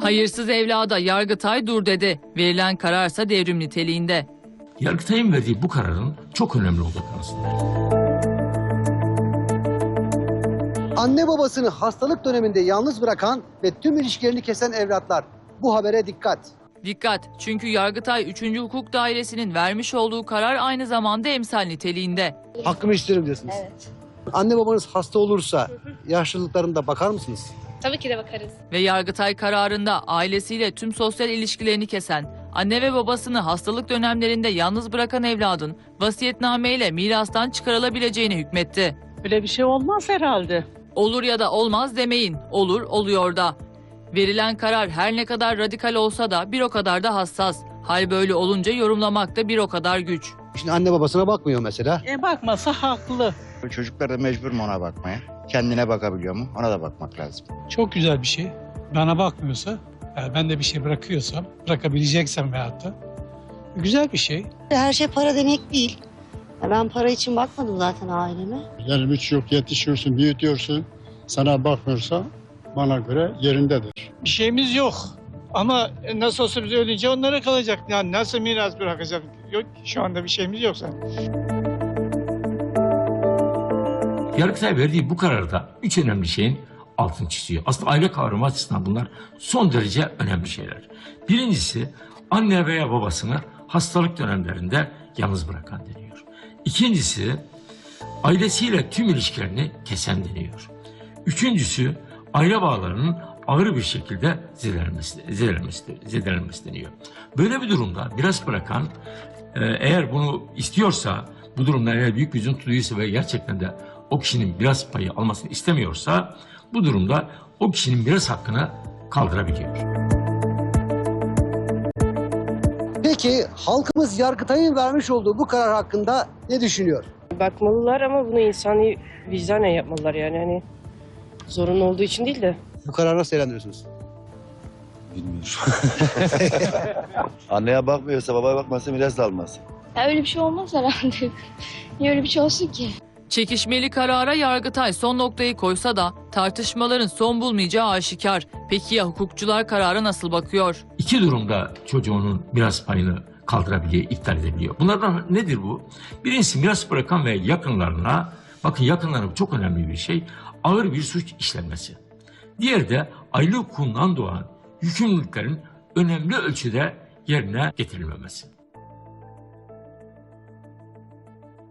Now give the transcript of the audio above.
Hayırsız evlada Yargıtay dur dedi. Verilen kararsa devrim niteliğinde. Yargıtay'ın verdiği bu kararın çok önemli olduğu kanısındayım. Anne babasını hastalık döneminde yalnız bırakan ve tüm ilişkilerini kesen evlatlar. Bu habere dikkat. Dikkat çünkü Yargıtay 3. Hukuk Dairesi'nin vermiş olduğu karar aynı zamanda emsal niteliğinde. Hakkımı isterim diyorsunuz. Evet. Anne babanız hasta olursa yaşlılıklarında bakar mısınız? Tabii ki de bakarız. Ve Yargıtay kararında ailesiyle tüm sosyal ilişkilerini kesen, anne ve babasını hastalık dönemlerinde yalnız bırakan evladın vasiyetnameyle mirastan çıkarılabileceğini hükmetti. Öyle bir şey olmaz herhalde. Olur ya da olmaz demeyin, olur oluyor da. Verilen karar her ne kadar radikal olsa da bir o kadar da hassas. Hal böyle olunca yorumlamak da bir o kadar güç. Şimdi anne babasına bakmıyor mesela. E bakmasa haklı. Çocuklar da mecbur mu ona bakmaya? Kendine bakabiliyor mu? Ona da bakmak lazım. Çok güzel bir şey. Bana bakmıyorsa, yani ben de bir şey bırakıyorsam, bırakabileceksem veyahut da güzel bir şey. Her şey para demek değil. Ya Ben para için bakmadım zaten aileme. Yani hiç yok yetişiyorsun, büyütüyorsun. Sana bakmıyorsa bana göre yerindedir. Bir şeyimiz yok. Ama nasıl olsa biz ölünce onlara kalacak. Yani nasıl miras bırakacak? Yok şu anda bir şeyimiz yok zaten. Yargıtay verdiği bu kararda üç önemli şeyin altını çiziyor. Aslında aile kavramı açısından bunlar son derece önemli şeyler. Birincisi anne veya babasını hastalık dönemlerinde yalnız bırakan deniyor. İkincisi ailesiyle tüm ilişkilerini kesen deniyor. Üçüncüsü aile bağlarının ağır bir şekilde zedelenmesi, zedelenmesi, zedelenmesi deniyor. Böyle bir durumda miras bırakan e, eğer bunu istiyorsa bu durumda eğer büyük bir üzüntü duyuyorsa ve gerçekten de o kişinin miras payı almasını istemiyorsa bu durumda o kişinin miras hakkını kaldırabiliyor. Peki halkımız Yargıtay'ın vermiş olduğu bu karar hakkında ne düşünüyor? Bakmalılar ama bunu insani vicdanen yapmalılar yani. Hani zorunlu olduğu için değil de. Bu kararı nasıl değerlendiriyorsunuz? Anneye bakmıyorsa, babaya bakmazsa miras da almaz. Ya öyle bir şey olmaz herhalde. Niye öyle bir şey olsun ki? Çekişmeli karara Yargıtay son noktayı koysa da tartışmaların son bulmayacağı aşikar. Peki ya hukukçular karara nasıl bakıyor? İki durumda çocuğunun miras payını kaldırabiliyor, iptal edebiliyor. Bunlardan nedir bu? Birincisi miras bırakan ve yakınlarına, bakın yakınlarına çok önemli bir şey, ağır bir suç işlenmesi. Diğeri de aile hukukundan doğan yükümlülüklerin önemli ölçüde yerine getirilmemesi.